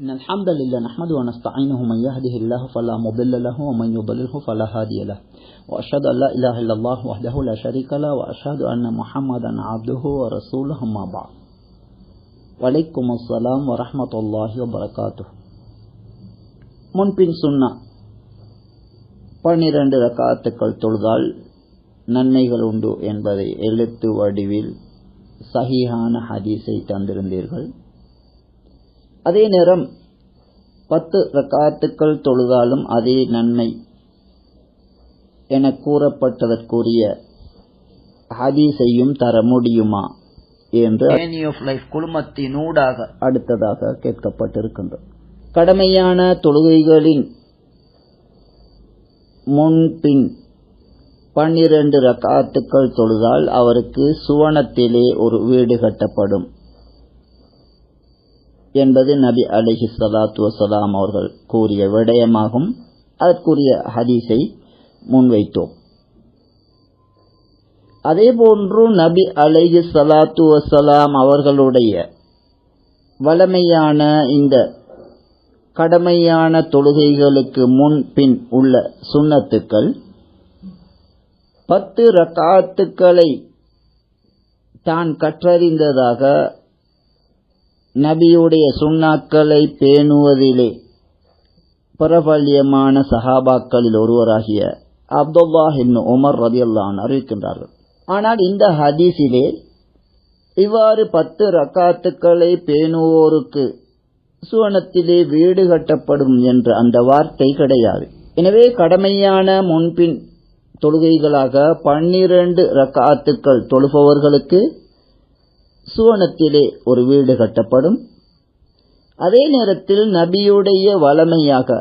إن الحمد لله نحمده ونستعينه من يهده الله فلا مضل له ومن يضلله فلا هادي له. وأشهد أن لا إله إلا الله وحده لا شريك له وأشهد أن محمدا عبده ورسوله ما بعد. وعليكم السلام ورحمة الله وبركاته. من முன்பின் சொன்ன பன்னிரண்டு ரக்காத்துக்கள் தொழுதால் நன்மைகள் உண்டு என்பதை எழுத்து வடிவில் சஹிஹான ஹதீஸை தந்திருந்தீர்கள் அதே நேரம் பத்து ரக்காத்துக்கள் தொழுதாலும் அதே நன்மை என கூறப்பட்டதற்குரிய ஹதீஸையும் தர முடியுமா என்று ஆஃப் லைஃப் குழுமத்தினூடாக அடுத்ததாக கேட்கப்பட்டிருக்கின்றது. கடமையான தொழுகைகளின் முன்பின் பன்னிரண்டு ரக்காத்துக்கள் தொழுதால் அவருக்கு சுவனத்திலே ஒரு வீடு கட்டப்படும். என்பது நபி அலிஹி சலாத்து வசலாம் அவர்கள் கூறிய விடயமாகும். அதற்குரிய ஹதீஸை முன்வைத்தோம். அதேபோன்று நபி அலிஹி சலாத்து வசலாம் அவர்களுடைய வளமையான இந்த கடமையான தொழுகைகளுக்கு முன் பின் உள்ள சுண்ணத்துக்கள் பத்து ரக்காத்துக்களை தான் கற்றறிந்ததாக நபியுடைய சுண்ணாக்களை பேணுவதிலே பிரபல்யமான சஹாபாக்களில் ஒருவராகிய அப்துல்லா இப்னு உமர் ரதியல்லான் அறிவிக்கின்றார்கள். ஆனால் இந்த ஹதீஸிலே இவ்வாறு பத்து ரக்காத்துக்களை பேணுவோருக்கு சுவனத்திலே வீடு கட்டப்படும் என்ற அந்த வார்த்தை கிடையாது. எனவே கடமையான முன்பின் தொழுகைகளாக பன்னிரண்டு ரக்காத்துக்கள் தொழுபவர்களுக்கு சுவனத்திலே ஒரு வீடு கட்டப்படும். அதே நேரத்தில் நபியுடைய வளமையாக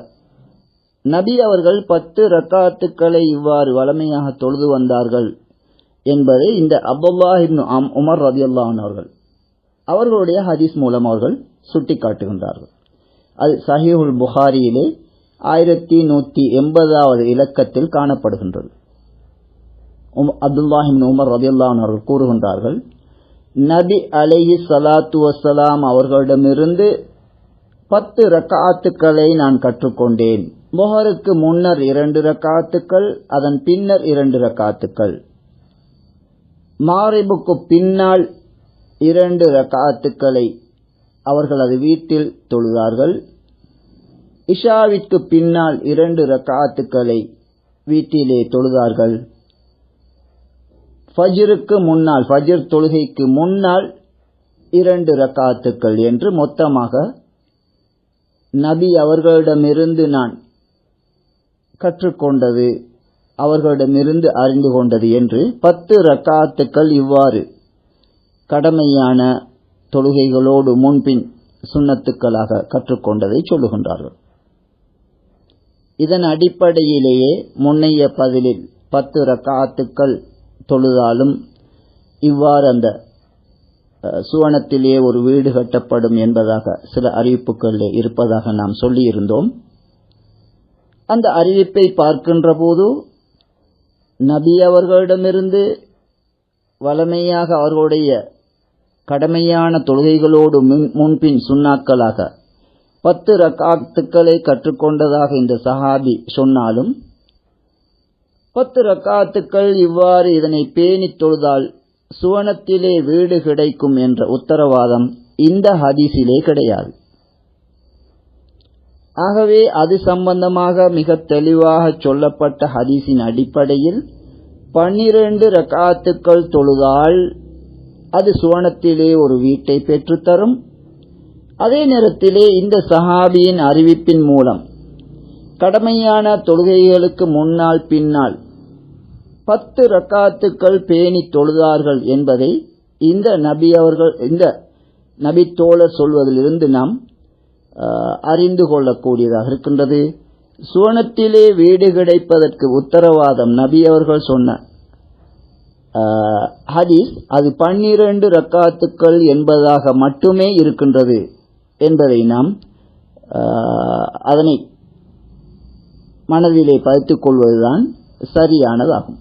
நபி அவர்கள் பத்து ரக்காத்துக்களை இவ்வாறு வளமையாக தொழுது வந்தார்கள் என்பது இந்த அப்துல்லாஹிப்னு அம் உமர் ரதி அவர்கள். அவர்களுடைய ஹதீஸ் மூலம் அவர்கள் சுட்டிக்காட்டுகின்றார்கள். அது சஹீஹுல் புகாரியிலே ஆயிரத்தி நூற்றி எண்பதாவது இலக்கத்தில் காணப்படுகின்றது. அப்துல்லாஹின் உமர் ரதியுல்லான் அவர்கள் கூறுகின்றார்கள் நபி அலைஹி சலாத்து வசலாம் அவர்களிடமிருந்து பத்து ரக்காத்துக்களை நான் கற்றுக்கொண்டேன். மொஹருக்கு முன்னர் இரண்டு ரக்காத்துக்கள் அதன் பின்னர் இரண்டு ரக்காத்துக்கள். மாரிபுக்கு பின்னால் இரண்டு ரக்காத்துக்களை அவர்கள் அது வீட்டில் தொழுதார்கள். இஷாவிற்கு பின்னால் இரண்டு ரக்காத்துக்களை வீட்டிலே தொழுதார்கள். ஃபஜிருக்கு முன்னால் ஃபஜிர் தொழுகைக்கு முன்னால் இரண்டு ரக்காத்துக்கள் என்று மொத்தமாக நபி அவர்களிடமிருந்து நான் கற்றுக்கொண்டது அவர்களிடமிருந்து அறிந்து கொண்டது என்று பத்து ரக்காத்துக்கள் இவ்வாறு கடமையான தொழுகைகளோடு முன்பின் சுண்ணத்துக்களாக கற்றுக்கொண்டதை சொல்லுகின்றார்கள். இதன் அடிப்படையிலேயே முன்னைய பதிலில் பத்து ரக்காத்துக்கள் தொழுதாலும் இவ்வாறு அந்த சுவனத்திலே ஒரு வீடு கட்டப்படும் என்பதாக சில அறிவிப்புகள் இருப்பதாக நாம் சொல்லியிருந்தோம். அந்த அறிவிப்பை பார்க்கின்ற போது நபி அவர்களிடமிருந்து வளமையாக அவர்களுடைய கடமையான தொழுகைகளோடு முன்பின் சுண்ணாக்களாக பத்து ரக்காத்துக்களை கற்றுக்கொண்டதாக இந்த சஹாபி சொன்னாலும் பத்து ரக்காத்துக்கள் இவ்வாறு இதனை பேணித் தொழுதால் சுவனத்திலே வீடு கிடைக்கும் என்ற உத்தரவாதம் இந்த ஹதீஸிலே கிடையாது. ஆகவே அது சம்பந்தமாக மிக தெளிவாக சொல்லப்பட்ட ஹதீஸின் அடிப்படையில் பன்னிரண்டு ரக்காத்துக்கள் தொழுதால் அது சுவனத்திலே ஒரு வீட்டை பெற்றுத்தரும். அதே நேரத்திலே இந்த சஹாபியின் அறிவிப்பின் மூலம் கடமையான தொழுகைகளுக்கு முன்னால் பின்னால் பத்து ரக்காத்துக்கள் பேணி தொழுதார்கள் என்பதை இந்த நபி அவர்கள் இந்த நபி தோழர் சொல்வதிலிருந்து நாம் அறிந்து கொள்ளக்கூடியதாக இருக்கின்றது. சுவனத்திலே வீடு கிடைப்பதற்கு உத்தரவாதம் நபி அவர்கள் சொன்ன ஹதீஸ் அது பன்னிரண்டு ரக்காத்துக்கள் என்பதாக மட்டுமே இருக்கின்றது என்பதை நாம் அதனை மனதிலே பதித்துக் கொள்வதுதான் சரியானதாகும்.